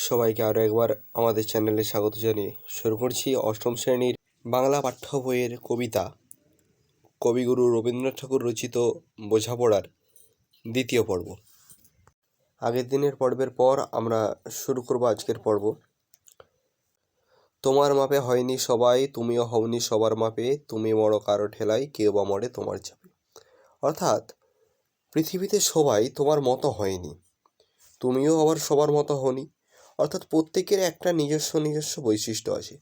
সবাইকে আরও একবার আমাদের চ্যানেলে স্বাগত জানিয়ে শুরু করছি অষ্টম শ্রেণির বাংলা পাঠ্য বইয়ের কবিতা। কবিগুরু রবীন্দ্রনাথ ঠাকুর রচিত বোঝাপড়ার দ্বিতীয় পর্ব। আগের দিনের পর্বের পর আমরা শুরু করব আজকের পর্ব। তোমার মাপে হয়নি সবাই, তুমিও হওনি সবার মাপে, তুমি মরো কারও ঠেলাই কেউ বা মরে তোমার চাপে। অর্থাৎ, পৃথিবীতে সবাই তোমার মতো হয়নি। তুমিও আবার সবার মতো হনি অর্থাৎ প্রত্যেকের একটা নিজস্ব নিজস্ব বৈশিষ্ট্য আছে।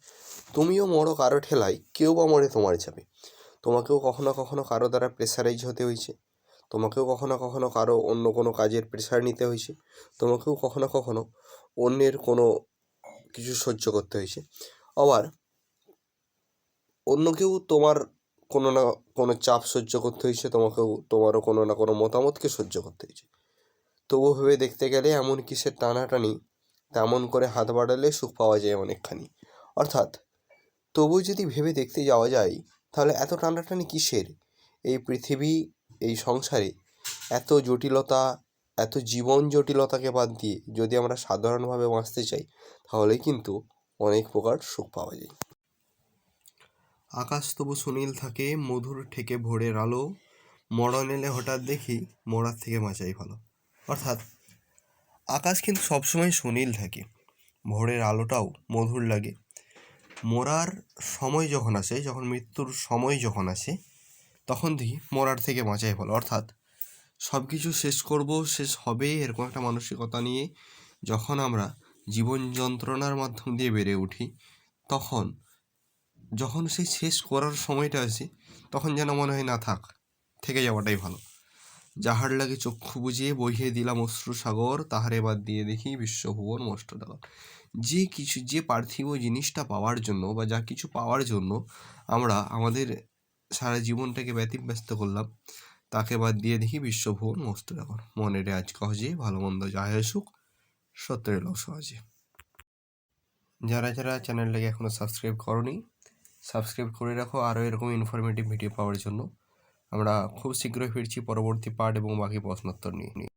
তুমিও মরো কারও ঠেলায়, কেউ বা মরে তোমার যাবে। তোমাকেও কখনো কখনো কারও দ্বারা প্রেসারাইজ হতে হয়েছে। তোমাকেও কখনো কখনো কারও অন্য কোনো কাজের প্রেশার নিতে হয়েছে। তোমাকেও কখনো কখনো অন্যের কোনো কিছু সহ্য করতে হয়েছে। আবার অন্য কেউ তোমার কোনো না কোনো চাপ সহ্য করতে হয়েছে, তোমাকেও তোমারও কোনো না কোনো মতামতকে সহ্য করতে হয়েছে। তবু ভেবে দেখতে গেলে এমন কিসের টানাটানি তেমন করে হাত বাড়ালে সুখ পাওয়া যায় অনেকখানি। অর্থাৎ, তবু যদি ভেবে দেখতে যাওয়া যায়, তাহলে এত টানাটানি কিসের? এই পৃথিবী, এই সংসারে এত জটিলতা, এত জীবন জটিলতাকে বাদ দিয়ে যদি আমরা সাধারণভাবে বাঁচতে চাই, তাহলে কিন্তু অনেক প্রকার সুখ পাওয়া যায়। আকাশ তবু সুনীল থাকে, মধুর ঠেকে ভোরের আলো, মরণ এলে হঠাৎ দেখি মরার থেকে বাঁচাই ভালো। অর্থাৎ আকাশ কিন্তু সবসময় সুনীল থাকে। ভোরের আলোটাও মধুর লাগে। মরার সময় যখন আসে, যখন মৃত্যুর সময় যখন আসে, তখন দেখি মরার থেকে বাঁচাই ভালো। অর্থাৎ সব কিছু শেষ করব, শেষ হবে এরকম একটা মানসিকতা নিয়ে যখন আমরা জীবন যন্ত্রণার মাধ্যম দিয়ে বেড়ে উঠি, তখন, যখন সেই শেষ করার সময়টা আসে, তখন যেন মনে হয়, না থাক, থেকে যাওয়াটাই ভালো। যাহার লাগে চক্ষু বুঝিয়ে বহিয়ে দিলাম অশ্রু সাগর, তাহারে বাদ দিয়ে দেখি বিশ্বভুবন মষ্ট দাগর যে কিছু, যে পার্থিব জিনিসটা পাওয়ার জন্য বা যা কিছু পাওয়ার জন্য আমরা আমাদের সারা জীবনটাকে ব্যতিব্যস্ত করলাম, তাকে বাদ দিয়ে দেখি বিশ্বভুবন মস্ত দাগর মনের আজ কহজে, ভালো মন্দ যাহে সুখ, সত্যের লোক সহজে। যারা যারা চ্যানেলটাকে এখনও সাবস্ক্রাইব করনি সাবস্ক্রাইব করে রাখো। আরও এরকম ইনফরমেটিভ ভিডিও পাওয়ার জন্য। আমরা খুব শীঘ্রই ফিরছি পরবর্তী পার্ট এবং বাকি প্রশ্নোত্তর নিয়ে।